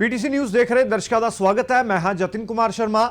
PTC news ਦੇਖ ਰਹੇ ਦਰਸ਼ਕਾਂ ਦਾ ਸਵਾਗਤ ਹੈ। ਮੈਂ ਹਾਂ ਜਤਿਨ ਕੁਮਾਰ ਸ਼ਰਮਾ।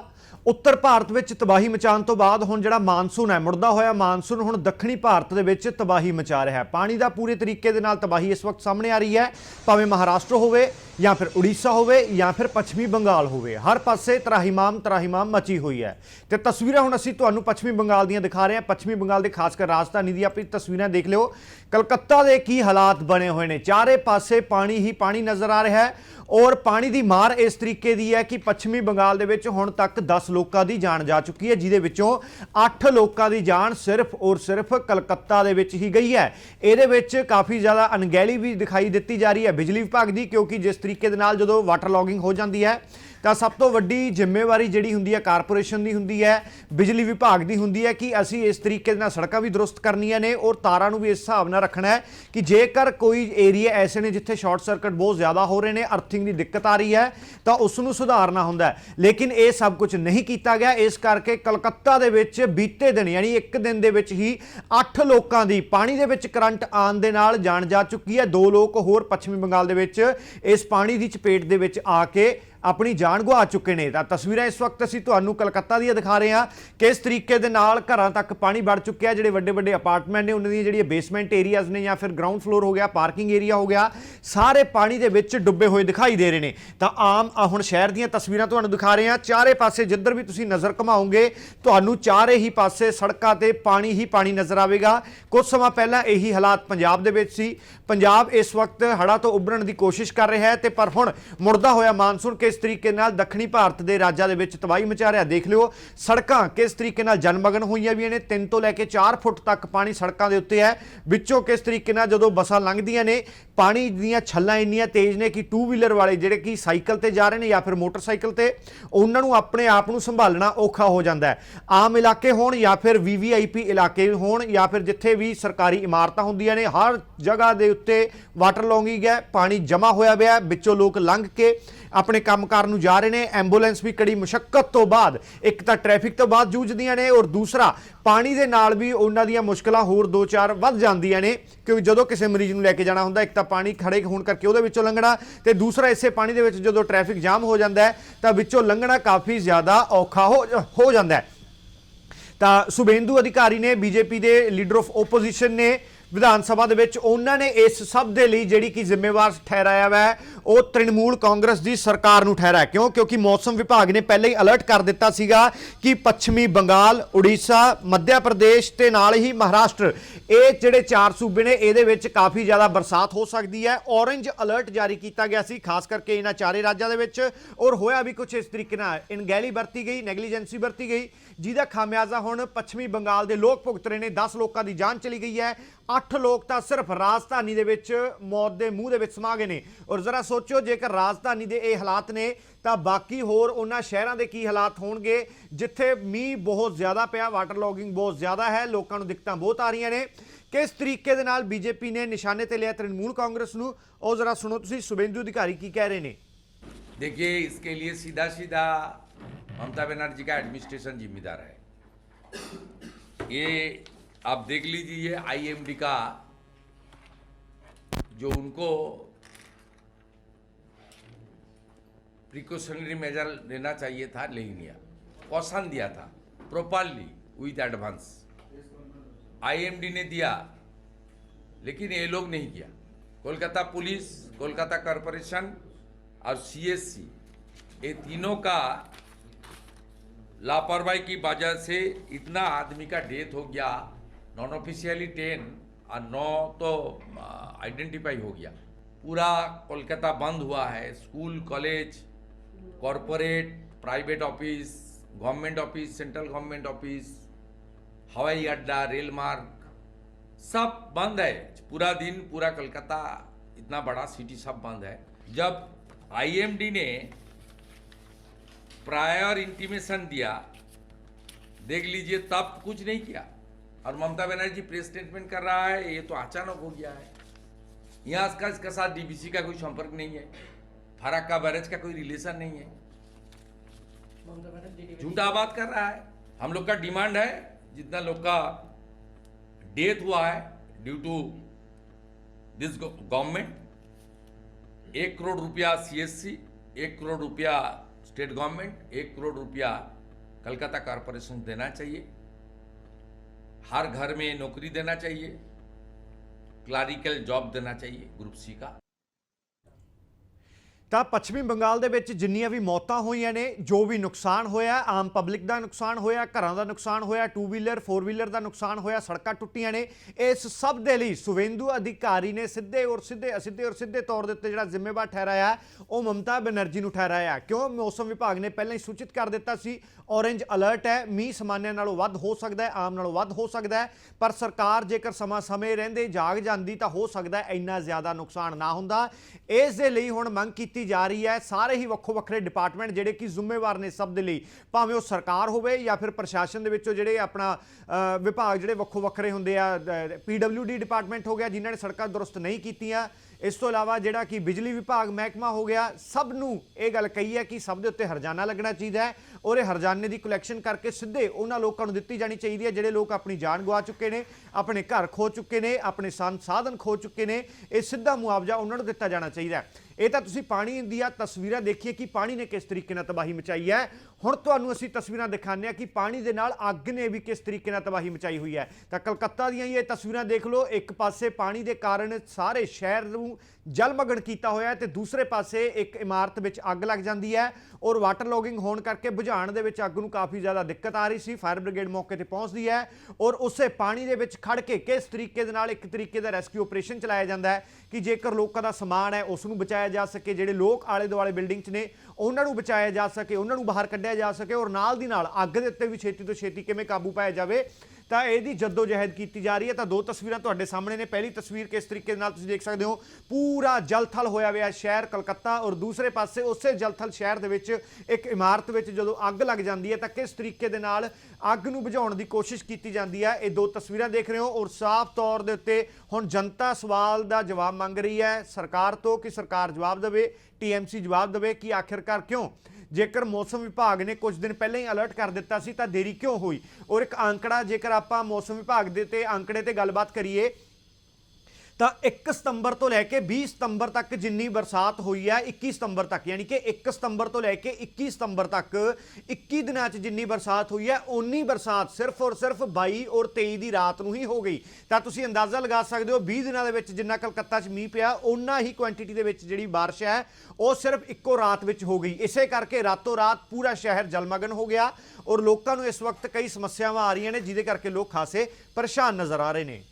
ਉੱਤਰ ਭਾਰਤ ਵਿੱਚ ਤਬਾਹੀ ਮਚਾਉਣ ਤੋਂ ਬਾਅਦ ਹੁਣ ਜਿਹੜਾ ਮਾਨਸੂਨ ਹੈ, ਮੁੜਦਾ ਹੋਇਆ ਮਾਨਸੂਨ, ਹੁਣ ਦੱਖਣੀ ਭਾਰਤ ਦੇ ਵਿੱਚ ਤਬਾਹੀ ਮਚਾ ਰਿਹਾ ਹੈ। ਪਾਣੀ ਦਾ ਪੂਰੇ ਤਰੀਕੇ ਦੇ ਨਾਲ ਤਬਾਹੀ ਇਸ ਵਕਤ ਸਾਹਮਣੇ ਆ ਰਹੀ ਹੈ। ਭਾਵੇਂ ਮਹਾਰਾਸ਼ਟਰ ਹੋਵੇ ਜਾਂ ਫਿਰ ਉੜੀਸਾ ਹੋਵੇ ਜਾਂ ਫਿਰ ਪੱਛਮੀ ਬੰਗਾਲ ਹੋਵੇ, ਹਰ ਪਾਸੇ ਤਰਾਹੀਮਾਮ ਤਰਾਹੀਮਾਮ ਮਚੀ ਹੋਈ ਹੈ। ਤੇ ਤਸਵੀਰਾਂ ਹੁਣ ਅਸੀਂ ਤੁਹਾਨੂੰ ਪੱਛਮੀ ਬੰਗਾਲ ਦੀਆਂ ਦਿਖਾ ਰਹੇ ਹਾਂ। ਪੱਛਮੀ ਬੰਗਾਲ ਦੇ ਖਾਸ ਕਰ ਰਾਜਧਾਨੀ ਦੀਆਂ ਆਪਣੀ ਤਸਵੀਰਾਂ ਦੇਖ ਲਿਓ। ਕਲਕੱਤਾ ਦੇ ਕੀ ਹਾਲਾਤ ਬਣੇ ਹੋਏ ਨੇ? ਚਾਰੇ ਪਾਸੇ ਪਾਣੀ ਹੀ ਪਾਣੀ ਨਜ਼ਰ ਆ ਰਿਹਾ ਹੈ ਔਰ ਪਾਣੀ ਦੀ ਮਾਰ ਇਸ ਤਰੀਕੇ ਦੀ ਹੈ ਕਿ ਪੱਛਮੀ ਬੰਗਾਲ ਦੇ ਵਿੱਚ ਹੁਣ ਤੱਕ 10 ਲੋਕਾਂ ਦੀ ਜਾਨ ਜਾ ਚੁੱਕੀ ਹੈ, ਜਿਹਦੇ ਵਿੱਚੋਂ 8 ਲੋਕਾਂ ਦੀ ਜਾਨ ਸਿਰਫ ਔਰ ਸਿਰਫ ਕਲਕੱਤਾ ਦੇ ਵਿੱਚ ਹੀ ਗਈ ਹੈ। ਇਹਦੇ ਵਿੱਚ ਕਾਫੀ ਜ਼ਿਆਦਾ ਅਣਗਹਿਲੀ ਵੀ ਦਿਖਾਈ ਦਿੱਤੀ ਜਾ ਰਹੀ ਹੈ ਬਿਜਲੀ ਵਿਭਾਗ ਦੀ, ਕਿਉਂਕਿ ਜਿਸ ਤਰੀਕੇ ਦੇ ਨਾਲ ਜਦੋਂ ਵਾਟਰ ਲੌਗਿੰਗ ਹੋ ਜਾਂਦੀ ਹੈ, ਤਾਂ ਸਭ ਤੋਂ ਵੱਡੀ ਜ਼ਿੰਮੇਵਾਰੀ ਜਿਹੜੀ ਹੁੰਦੀ ਹੈ ਕਾਰਪੋਰੇਸ਼ਨ ਦੀ ਹੁੰਦੀ ਹੈ, ਬਿਜਲੀ ਵਿਭਾਗ ਦੀ ਹੁੰਦੀ ਹੈ ਕਿ ਅਸੀਂ ਇਸ ਤਰੀਕੇ ਦੇ ਨਾਲ ਸੜਕਾਂ ਵੀ ਦਰੁਸਤ ਕਰਨੀਆਂ ਨੇ ਔਰ ਤਾਰਾਂ ਨੂੰ ਵੀ ਇਸ ਹਿਸਾਬ ਨਾਲ ਰੱਖਣਾ ਹੈ ਕਿ ਜੇਕਰ ਕੋਈ ਏਰੀਆ ਐਸੇ ਨੇ ਜਿੱਥੇ ਸ਼ਾਰਟ ਸਰਕਟ ਬਹੁਤ ਜ਼ਿਆਦਾ ਹੋ ਰਹੇ ਨੇ, ਅਰਥਿੰਗ ਦੀ ਦਿੱਕਤ ਆ ਰਹੀ ਹੈ, ਤਾਂ ਉਸ ਨੂੰ ਸੁਧਾਰਨਾ ਹੁੰਦਾ ਲੇਕਿਨ ਇਹ ਸਭ ਕੁਝ ਨਹੀਂ ਕੀਤਾ ਗਿਆ। ਇਸ ਕਰਕੇ ਕਲਕੱਤਾ ਦੇ ਵਿੱਚ ਬੀਤੇ ਦਿਨ, ਯਾਨੀ ਇੱਕ ਦਿਨ ਦੇ ਵਿੱਚ ਹੀ 8 ਲੋਕਾਂ ਦੀ ਪਾਣੀ ਦੇ ਵਿੱਚ ਕਰੰਟ ਆਉਣ ਦੇ ਨਾਲ ਜਾਨ ਜਾ ਚੁੱਕੀ ਹੈ। ਦੋ ਲੋਕ ਹੋਰ ਪੱਛਮੀ ਬੰਗਾਲ ਦੇ ਵਿੱਚ ਇਸ ਪਾਣੀ ਦੀ ਚਪੇਟ ਦੇ ਵਿੱਚ ਆ ਕੇ ਆਪਣੀ ਜਾਨ ਗਵਾ ਚੁੱਕੇ ਨੇ। ਤਾਂ ਤਸਵੀਰਾਂ ਇਸ ਵਕਤ ਅਸੀਂ ਤੁਹਾਨੂੰ ਕਲਕੱਤਾ ਦੀਆਂ ਦਿਖਾ ਰਹੇ ਹਾਂ ਕਿਸ ਤਰੀਕੇ ਦੇ ਨਾਲ ਘਰਾਂ ਤੱਕ ਪਾਣੀ ਵੜ ਚੁੱਕਿਆ ਜਿਹੜੇ ਵੱਡੇ ਵੱਡੇ ਅਪਾਰਟਮੈਂਟ ਨੇ, ਉਹਨਾਂ ਦੀਆਂ ਜਿਹੜੀਆਂ ਬੇਸਮੈਂਟ ਏਰੀਆਜ਼ ਨੇ ਜਾਂ ਫਿਰ ਗਰਾਊਂਡ ਫਲੋਰ ਹੋ ਗਿਆ ਪਾਰਕਿੰਗ ਏਰੀਆ ਹੋ ਗਿਆ, ਸਾਰੇ ਪਾਣੀ ਦੇ ਵਿੱਚ ਡੁੱਬੇ ਹੋਏ ਦਿਖਾਈ ਦੇ ਰਹੇ ਨੇ। ਤਾਂ ਆਮ ਆ ਹੁਣ ਸ਼ਹਿਰ ਦੀਆਂ ਤਸਵੀਰਾਂ ਤੁਹਾਨੂੰ ਦਿਖਾ ਰਹੇ ਹਾਂ। ਚਾਰੇ ਪਾਸੇ ਜਿੱਧਰ ਵੀ ਤੁਸੀਂ ਨਜ਼ਰ ਘਮਾਓਗੇ, ਤੁਹਾਨੂੰ ਚਾਰੇ ਹੀ ਪਾਸੇ ਸੜਕਾਂ ਤੇ ਪਾਣੀ ਹੀ ਪਾਣੀ ਨਜ਼ਰ ਆਵੇਗਾ। ਕੁਝ ਸਮਾਂ ਪਹਿਲਾਂ ਇਹੀ ਹਾਲਾਤ ਪੰਜਾਬ ਦੇ ਵਿੱਚ ਸੀ। ਪੰਜਾਬ ਇਸ ਵਕਤ ਹੜ੍ਹਾਂ ਤੋਂ ਉੱਭਰਨ ਦੀ ਕੋਸ਼ਿਸ਼ ਕਰ ਰਿਹਾ ਹੈ ਤੇ ਪਰ ਹੁਣ ਮੁੜਦਾ ਹੋਇਆ ਮਾਨਸੂਨ ਕਿਸ ਤਰੀਕੇ ਨਾਲ ਦੱਖਣੀ ਭਾਰਤ ਦੇ ਰਾਜਾਂ ਦੇ ਵਿੱਚ ਤਬਾਹੀ ਮਚਾ ਰਿਹਾ, ਦੇਖ ਲਿਓ। ਸੜਕਾਂ ਕਿਸ ਤਰੀਕੇ ਨਾਲ ਜਨਮਗਨ ਹੋਈਆਂ ਵੀ ਨੇ? 3 ਤੋਂ ਲੈ ਕੇ 4 ਫੁੱਟ ਤੱਕ ਪਾਣੀ ਸੜਕਾਂ ਦੇ ਉੱਤੇ ਹੈ। ਵਿੱਚੋਂ ਕਿਸ ਤਰੀਕੇ ਨਾਲ ਜਦੋਂ ਬੱਸਾਂ ਲੰਘਦੀਆਂ ਨੇ ਪਾਣੀ ਦੀਆਂ ਛੱਲਾਂ ਇੰਨੀਆਂ ਤੇਜ਼ ਨੇ ਕਿ ਟੂ ਵੀਲਰ ਵਾਲੇ ਜਿਹੜੇ ਕਿ ਸਾਈਕਲ ਤੇ ਜਾ ਰਹੇ ਨੇ ਜਾਂ ਫਿਰ ਮੋਟਰਸਾਈਕਲ ਤੇ, ਉਹਨਾਂ ਨੂੰ ਆਪਣੇ ਆਪ ਨੂੰ ਸੰਭਾਲਣਾ ਔਖਾ ਹੋ ਜਾਂਦਾ ਹੈ। ਆਮ ਇਲਾਕੇ ਹੋਣ ਜਾਂ ਫਿਰ ਵੀਵੀਆਈਪੀ ਇਲਾਕੇ ਹੋਣ ਜਾਂ ਫਿਰ ਜਿੱਥੇ ਵੀ ਸਰਕਾਰੀ ਇਮਾਰਤਾਂ ਹੁੰਦੀਆਂ ਨੇ, ਹਰ ਜਗ੍ਹਾ ਦੇ ਉੱਤੇ ਵਾਟਰ ਲੌਂਗਿੰਗ ਹੈ, ਪਾਣੀ ਜਮਾ ਹੋਇਆ ਹੋਇਆ ਹੈ, ਵਿੱਚੋਂ ਲੋਕ ਲੰਘ ਕੇ ਆਪਣੇ ਕੰਮਕਾਰ ਨੂੰ ਜਾ ਰਹੇ ਨੇ। ਐਂਬੂਲੈਂਸ ਵੀ ਕੜੀ ਮੁਸ਼ਕਲ ਤੋਂ ਬਾਅਦ, ਇੱਕ ਤਾਂ ਟ੍ਰੈਫਿਕ ਤੋਂ ਬਾਅਦ ਜੂਝਦੀਆਂ ਨੇ ਔਰ ਦੂਸਰਾ, ਪਾਣੀ ਦੇ ਨਾਲ ਵੀ ਉਹਨਾਂ ਦੀਆਂ ਮੁਸ਼ਕਲਾਂ ਹੋਰ ਦੋ ਚਾਰ ਵੱਧ ਜਾਂਦੀਆਂ ਨੇ, ਕਿਉਂਕਿ ਜਦੋਂ ਕਿਸੇ ਮਰੀਜ਼ ਨੂੰ ਲੈ ਕੇ ਜਾਣਾ ਹੁੰਦਾ, ਇੱਕ ਤਾਂ ਪਾਣੀ ਖੜੇ ਹੋਣ ਕਰਕੇ ਉਹਦੇ ਵਿੱਚੋਂ ਲੰਘਣਾ ਤੇ ਦੂਸਰਾ ਇਸੇ ਪਾਣੀ ਦੇ ਵਿੱਚ ਜਦੋਂ ਟ੍ਰੈਫਿਕ ਜਾਮ ਹੋ ਜਾਂਦਾ ਹੈ, ਤਾਂ ਵਿੱਚੋਂ ਲੰਘਣਾ ਕਾਫੀ ਜ਼ਿਆਦਾ ਔਖਾ ਹੋ ਹੋ ਜਾਂਦਾ ਹੈ। ਤਾਂ ਸੁਬੇਂਦੂ ਅਧਿਕਾਰੀ ਨੇ ਬੀਜੇਪੀ ਦੇ ਲੀਡਰ ਆਫ ਓਪੋਜੀਸ਼ਨ ਨੇ ਵਿਧਾਨ ਸਭਾ ਦੇ ਵਿੱਚ ਉਹਨਾਂ ਨੇ ਇਸ ਸਭ ਦੇ ਲਈ ਜਿਹੜੀ ਕਿ ਜ਼ਿੰਮੇਵਾਰ ਠਹਿਰਾਇਆ ਹੋਇਆ ਹੈ ਉਹ ਤ੍ਰਿਣਮੂਲ ਕਾਂਗਰਸ ਦੀ ਸਰਕਾਰ ਨੂੰ ਠਹਿਰਾਇਆ। ਕਿਉਂ? ਕਿਉਂਕਿ ਮੌਸਮ ਵਿਭਾਗ ਨੇ ਪਹਿਲਾਂ ਹੀ ਅਲਰਟ ਕਰ ਦਿੱਤਾ ਸੀਗਾ ਕਿ ਪੱਛਮੀ ਬੰਗਾਲ, ਉੜੀਸਾ ਮੱਧ ਪ੍ਰਦੇਸ਼ ਤੇ ਨਾਲ ਹੀ ਮਹਾਰਾਸ਼ਟਰ, ਇਹ ਜਿਹੜੇ ਚਾਰ ਸੂਬੇ ਨੇ, ਇਹਦੇ ਵਿੱਚ ਕਾਫੀ ਜ਼ਿਆਦਾ ਬਰਸਾਤ ਹੋ ਸਕਦੀ ਹੈ। ਔਰੇਂਜ ਅਲਰਟ ਜਾਰੀ ਕੀਤਾ ਗਿਆ ਸੀ, ਖਾਸ ਕਰਕੇ ਇਹਨਾਂ ਚਾਰੇ ਰਾਜਾਂ ਦੇ ਵਿੱਚ, ਔਰ ਹੋਇਆ ਵੀ ਕੁਝ ਇਸ ਤਰੀਕੇ ਨਾਲ। ਇਨਗੈਲੀ ਵਰਤੀ ਗਈ, ਨੈਗਲੀਜੈਂਸੀ ਵਰਤੀ ਗਈ, ਜਿਹਦਾ ਖਾਮਿਆਜ਼ਾ ਹੁਣ ਪੱਛਮੀ ਬੰਗਾਲ ਦੇ ਲੋਕ ਭੁਗਤ ਰਹੇ ਨੇ। 10 ਲੋਕਾਂ ਦੀ ਜਾਨ ਚਲੀ ਗਈ ਹੈ। 8 ਲੋਕ ਤਾਂ ਸਿਰਫ ਰਾਜਧਾਨੀ ਦੇ ਵਿੱਚ ਮੌਤ ਦੇ ਮੂੰਹ ਦੇ ਵਿੱਚ ਸਮਾ ਗਏ ਨੇ ਔਰ ਜ਼ਰਾ ਸੋਚੋ ਜੇਕਰ ਰਾਜਧਾਨੀ ਦੇ ਇਹ ਹਾਲਾਤ ਨੇ ਤਾਂ ਬਾਕੀ ਹੋਰ ਉਹਨਾਂ ਸ਼ਹਿਰਾਂ ਦੇ ਕੀ ਹਾਲਾਤ ਹੋਣਗੇ ਜਿੱਥੇ ਮੀਂਹ ਬਹੁਤ ਜ਼ਿਆਦਾ ਪਿਆ ਵਾਟਰ ਲੌਗਿੰਗ ਬਹੁਤ ਜ਼ਿਆਦਾ ਹੈ ਲੋਕਾਂ ਨੂੰ ਦਿੱਕਤਾਂ ਬਹੁਤ ਆ ਰਹੀਆਂ ਨੇ ਕਿਸ ਤਰੀਕੇ ਦੇ ਨਾਲ ਬੀਜੇਪੀ ਨੇ ਨਿਸ਼ਾਨੇ ਤੇ ਲਿਆ ਤ੍ਰਿਣਮੂਲ ਕਾਂਗਰਸ ਨੂੰ ਉਹ ਜ਼ਰਾ ਸੁਣੋ ਤੁਸੀਂ ਸੁਬੇਂਦੂ ਅਧਿਕਾਰੀ ਕੀ ਕਹਿ ਰਹੇ ਨੇ देखिए इसके लिए सीधा सीधा ममता बनर्जी का एडमिनिस्ट्रेशन जिम्मेदार है ये आप देख लीजिए आईएमडी का, जो उनको प्रिकॉशनरी मेजर लेना चाहिए था नहीं लिया। कौशन दिया था प्रॉपरली विथ एडवांस आईएमडी ने दिया, लेकिन ये लोग नहीं किया। कोलकाता पुलिस, कोलकाता कॉरपोरेशन और सीएससी ये तीनों का लापरवाही की वजह से इतना आदमी का डेथ हो गया। नॉन ऑफिशियली टेन और नौ तो आइडेंटिफाई हो गया। पूरा कोलकाता बंद हुआ है। School, college corporate private office government office central government office हवाई अड्डा, रेल मार्ग, सब बंद है। पूरा दिन, पूरा कलकत्ता इतना बड़ा सिटी सब बंद है। जब आईएमडी ने प्रायर इंटीमेशन दिया, देख लीजिए, तब कुछ नहीं किया। और ममता बनर्जी प्रेस स्टेटमेंट कर रहा है ये तो अचानक हो गया है। यहाँ इसका इसके साथ डीबीसी का कोई संपर्क नहीं है। फराक्का बैरेज का कोई रिलेशन नहीं है। झूठा बात कर रहा है। हम लोग का डिमांड है जितना लोग का डेथ हुआ है ड्यू टू दिस गवर्नमेंट एक करोड़ रुपया सीएससी एक करोड़ रुपया स्टेट गवर्नमेंट एक करोड़ रुपया कलकत्ता कॉरपोरेशन देना चाहिए। हर घर में नौकरी देना चाहिए क्लारिकल जॉब देना चाहिए ग्रुप सी का ਤਾਂ ਪੱਛਮੀ ਬੰਗਾਲ ਦੇ ਵਿੱਚ ਜਿੰਨੀਆਂ ਵੀ ਮੌਤਾਂ ਹੋਈਆਂ ਨੇ, ਜੋ ਵੀ ਨੁਕਸਾਨ ਹੋਇਆ, ਆਮ ਪਬਲਿਕ ਦਾ ਨੁਕਸਾਨ ਹੋਇਆ, ਘਰਾਂ ਦਾ ਨੁਕਸਾਨ ਹੋਇਆ ਟੂ ਵੀਲਰ ਫੋਰ ਵੀਲਰ ਦਾ ਨੁਕਸਾਨ ਹੋਇਆ, ਸੜਕਾਂ ਟੁੱਟੀਆਂ ਨੇ, ਇਸ ਸਭ ਦੇ ਲਈ ਸੁਵੇਂਦੂ ਅਧਿਕਾਰੀ ਨੇ ਸਿੱਧੇ ਔਰ ਸਿੱਧੇ ਅਸਿੱਧੇ ਔਰ ਸਿੱਧੇ ਤੌਰ ਦੇ ਉੱਤੇ ਜਿਹੜਾ ਜ਼ਿੰਮੇਵਾਰ ਠਹਿਰਾਇਆ, ਉਹ ਮਮਤਾ ਬੈਨਰਜੀ ਨੂੰ ਠਹਿਰਾਇਆ। ਕਿਉਂ? ਮੌਸਮ ਵਿਭਾਗ ਨੇ ਪਹਿਲਾਂ ਹੀ ਸੂਚਿਤ ਕਰ ਦਿੱਤਾ ਸੀ ਔਰੇਂਜ ਅਲਰਟ ਹੈ, ਮੀਂਹ ਸਮਾਨਿਆਂ ਨਾਲੋਂ ਵੱਧ ਹੋ ਸਕਦਾ ਹੈ, ਆਮ ਨਾਲੋਂ ਵੱਧ ਹੋ ਸਕਦਾ ਹੈ, ਪਰ ਸਰਕਾਰ ਜੇਕਰ ਸਮਾਂ ਸਮੇਂ ਰਹਿੰਦੇ ਜਾਗ ਜਾਂਦੀ ਤਾਂ ਹੋ ਸਕਦਾ ਇੰਨਾ ਜ਼ਿਆਦਾ ਨੁਕਸਾਨ ਨਾ ਹੁੰਦਾ। ਇਸ ਦੇ ਲਈ ਹੁਣ ਮੰਗ ਕੀਤੀ ਜਾ ਰਹੀ ਹੈ। ਸਾਰੇ ਹੀ ਵੱਖੋ ਵੱਖਰੇ ਡਿਪਾਰਟਮੈਂਟ ਜਿਹੜੇ ਕਿ ਜ਼ਿੰਮੇਵਾਰ ਨੇ ਸਭ ਦੇ ਲਈ, ਭਾਵੇਂ ਉਹ ਸਰਕਾਰ ਹੋਵੇ ਜਾਂ ਫਿਰ ਪ੍ਰਸ਼ਾਸਨ ਦੇ ਵਿੱਚੋਂ ਜਿਹੜੇ ਆਪਣਾ ਵਿਭਾਗ ਜਿਹੜੇ ਵੱਖੋ ਵੱਖਰੇ ਹੁੰਦੇ ਆ ਪੀਡਬਲਯੂਡੀ ਡਿਪਾਰਟਮੈਂਟ ਹੋ ਗਿਆ ਜਿਨ੍ਹਾਂ ਨੇ ਸੜਕਾਂ ਦੁਰਸਤ ਨਹੀਂ ਕੀਤੀਆਂ। ਇਸ ਤੋਂ ਇਲਾਵਾ ਜਿਹੜਾ ਕਿ ਬਿਜਲੀ ਵਿਭਾਗ ਮਹਿਕਮਾ ਹੋ ਗਿਆ, ਸਭ ਨੂੰ ਇਹ ਗੱਲ ਕਹੀ ਹੈ ਕਿ ਸਭ ਦੇ ਉੱਤੇ ਹਰਜਾਨਾ ਲੱਗਣਾ ਚਾਹੀਦਾ ਹੈ ਔਰ ਇਹ ਹਰਜਾਨੇ ਦੀ ਕਲੈਕਸ਼ਨ ਕਰਕੇ ਸਿੱਧੇ ਉਹਨਾਂ ਲੋਕਾਂ ਨੂੰ ਦਿੱਤੀ ਜਾਣੀ ਚਾਹੀਦੀ ਹੈ ਜਿਹੜੇ ਲੋਕ ਆਪਣੀ ਜਾਨ ਗਵਾ ਚੁੱਕੇ ਨੇ, ਆਪਣੇ ਘਰ ਖੋ ਚੁੱਕੇ ਨੇ, ਆਪਣੇ ਸੰਨ ਸਾਧਨ ਖੋ ਚੁੱਕੇ ਨੇ। ਇਹ ਸਿੱਧਾ ਮੁਆਵਜ਼ਾ ਉਹਨਾਂ ਨੂੰ ਦਿੱਤਾ ਜਾਣਾ ਚਾਹੀਦਾ ਹੈ। ਇਹ ਤਾਂ ਤੁਸੀਂ ਪਾਣੀ ਦੀਆਂ ਤਸਵੀਰਾਂ ਦੇਖੀਏ ਕਿ ਪਾਣੀ ਨੇ ਕਿਸ ਤਰੀਕੇ ਨਾਲ ਤਬਾਹੀ ਮਚਾਈ ਹੈ। ਹੁਣ ਤੁਹਾਨੂੰ ਅਸੀਂ ਤਸਵੀਰਾਂ ਦਿਖਾਉਂਦੇ ਹਾਂ ਕਿ ਪਾਣੀ ਦੇ ਨਾਲ ਅੱਗ ਨੇ ਵੀ ਕਿਸ ਤਰੀਕੇ ਨਾਲ ਤਬਾਹੀ ਮਚਾਈ ਹੋਈ ਹੈ। ਤਾਂ ਕਲਕੱਤਾ ਦੀਆਂ ਹੀ ਇਹ ਤਸਵੀਰਾਂ ਦੇਖ ਲਓ। ਇੱਕ ਪਾਸੇ ਪਾਣੀ ਦੇ ਕਾਰਨ ਸਾਰੇ ਸ਼ਹਿਰ ਨੂੰ ਜਲਮਗਨ ਕੀਤਾ ਹੋਇਆ ਹੈ ਤੇ ਦੂਸਰੇ ਪਾਸੇ ਇੱਕ ਇਮਾਰਤ ਵਿੱਚ ਅੱਗ ਲੱਗ ਜਾਂਦੀ ਹੈ ਔਰ ਵਾਟਰ ਲੌਗਿੰਗ ਹੋਣ ਕਰਕੇ ਬੁਝਾਉਣ ਦੇ ਵਿੱਚ ਅੱਗ ਨੂੰ ਕਾਫੀ ਜ਼ਿਆਦਾ ਦਿੱਕਤ ਆ ਰਹੀ ਸੀ। ਫਾਇਰ ਬ੍ਰਿਗੇਡ ਮੌਕੇ ਤੇ ਪਹੁੰਚਦੀ ਹੈ ਔਰ ਉਸੇ ਪਾਣੀ ਦੇ ਵਿੱਚ ਖੜ ਕੇ ਕਿਸ ਤਰੀਕੇ ਦੇ ਨਾਲ ਇੱਕ ਤਰੀਕੇ ਦਾ ਰੈਸਕਿਊ ਆਪਰੇਸ਼ਨ ਚਲਾਇਆ ਜਾਂਦਾ ਹੈ ਕਿ ਜੇਕਰ ਲੋਕਾਂ ਦਾ ਸਮਾਨ ਹੈ, ਉਸ ਨੂੰ ਬਚਾਇਆ ਜਾ ਸਕੇ, ਜਿਹੜੇ ਲੋਕ ਆਲੇ ਦੁਆਲੇ ਬਿਲਡਿੰਗ 'ਚ ਨੇ, ਉਹਨਾਂ ਨੂੰ ਬਚਾਇਆ ਜਾ ਸਕੇ, ਉਹਨਾਂ ਨੂੰ ਬਾਹਰ ਕੱਢਿਆ ਜਾ ਸਕੇ ਔਰ ਨਾਲ ਦੀ ਨਾਲ ਅੱਗ ਦੇ ਉੱਤੇ ਵੀ ਛੇਤੀ ਤੋਂ ਛੇਤੀ ਕਿਵੇਂ ਕਾਬੂ ਪਾਇਆ ਜਾਵੇ ਤਾਂ ਇਹਦੀ ਜੱਦੋ ਜਹਿਦ ਕੀਤੀ ਜਾ ਰਹੀ ਹੈ। ਤਾਂ ਦੋ ਤਸਵੀਰਾਂ ਤੁਹਾਡੇ ਸਾਹਮਣੇ ਨੇ। ਪਹਿਲੀ ਤਸਵੀਰ ਕਿਸ ਤਰੀਕੇ ਨਾਲ ਤੁਸੀਂ ਦੇਖ ਸਕਦੇ ਹੋ? ਪੂਰਾ ਜਲਥਲ ਹੋਇਆ ਹੋਇਆ ਸ਼ਹਿਰ ਕਲਕੱਤਾ ਔਰ ਦੂਸਰੇ ਪਾਸੇ ਉਸੇ ਜਲਥਲ ਸ਼ਹਿਰ ਦੇ ਵਿੱਚ ਇੱਕ ਇਮਾਰਤ ਵਿੱਚ ਜਦੋਂ ਅੱਗ ਲੱਗ ਜਾਂਦੀ ਹੈ, ਤਾਂ ਕਿਸ ਤਰੀਕੇ ਦੇ ਨਾਲ ਅੱਗ ਨੂੰ ਬੁਝਾਉਣ ਦੀ ਕੋਸ਼ਿਸ਼ ਕੀਤੀ ਜਾਂਦੀ ਹੈ, ਇਹ ਦੋ ਤਸਵੀਰਾਂ ਦੇਖ ਰਹੇ ਹੋ ਔਰ ਸਾਫ਼ ਤੌਰ ਦੇ ਉੱਤੇ ਹੁਣ ਜਨਤਾ ਸਵਾਲ ਦਾ ਜਵਾਬ ਮੰਗ ਰਹੀ ਹੈ। ਸਰਕਾਰ ਤੋਂ ਕਿ ਸਰਕਾਰ ਜਵਾਬ ਦੇਵੇ? ਟੀਐਮਸੀ ਜਵਾਬ ਦੇਵੇ ਕਿ ਆਖਿਰਕਾਰ ਕਿਉਂ? ਜੇਕਰ ਮੌਸਮ ਵਿਭਾਗ ਨੇ ਕੁਝ ਦਿਨ ਪਹਿਲਾਂ ਹੀ ਅਲਰਟ ਕਰ ਦਿੱਤਾ ਸੀ ਤਾਂ ਦੇਰੀ ਕਿਉਂ ਹੋਈ? ਔਰ ਇੱਕ ਅੰਕੜਾ ਜੇਕਰ ਆਪਾਂ ਮੌਸਮ ਵਿਭਾਗ ਦੇ ਤੇ ਅੰਕੜੇ ਤੇ ਗੱਲਬਾਤ ਕਰੀਏ ਤਾਂ 1 ਸਤੰਬਰ ਤੋਂ ਲੈ ਕੇ 20 ਸਤੰਬਰ ਤੱਕ ਜਿੰਨੀ ਬਰਸਾਤ ਹੋਈ ਹੈ 21 ਸਤੰਬਰ ਤੱਕ, ਯਾਨੀ ਕਿ 1 ਸਤੰਬਰ ਤੋਂ ਲੈ ਕੇ 21 ਸਤੰਬਰ ਤੱਕ 21 ਦਿਨਾਂ 'ਚ ਜਿੰਨੀ ਬਰਸਾਤ ਹੋਈ ਹੈ, ਓਨੀ ਬਰਸਾਤ ਸਿਰਫ ਔਰ ਸਿਰਫ 22 ਔਰ 23 ਦੀ ਰਾਤ ਨੂੰ ਹੀ ਹੋ ਗਈ। ਤਾਂ ਤੁਸੀਂ ਅੰਦਾਜ਼ਾ ਲਗਾ ਸਕਦੇ ਹੋ 20 ਦਿਨਾਂ ਦੇ ਵਿੱਚ ਜਿੰਨਾ ਕਲਕੱਤਾ 'ਚ ਮੀਂਹ ਪਿਆ, ਓਨਾ ਹੀ ਕੁਆਂਟੀਟੀ ਦੇ ਵਿੱਚ ਜਿਹੜੀ ਬਾਰਿਸ਼ ਹੈ, ਉਹ ਸਿਰਫ ਇੱਕੋ ਰਾਤ ਵਿੱਚ ਹੋ ਗਈ। ਇਸੇ ਕਰਕੇ ਰਾਤੋਂ ਰਾਤ ਪੂਰਾ ਸ਼ਹਿਰ ਜਲਮਗਨ ਹੋ ਗਿਆ ਔਰ ਲੋਕਾਂ ਨੂੰ ਇਸ ਵਕਤ ਕਈ ਸਮੱਸਿਆਵਾਂ ਆ ਰਹੀਆਂ ਨੇ, ਜਿਹਦੇ ਕਰਕੇ ਲੋਕ ਖਾਸੇ ਪਰੇਸ਼ਾਨ ਨਜ਼ਰ ਆ ਰਹੇ ਨੇ।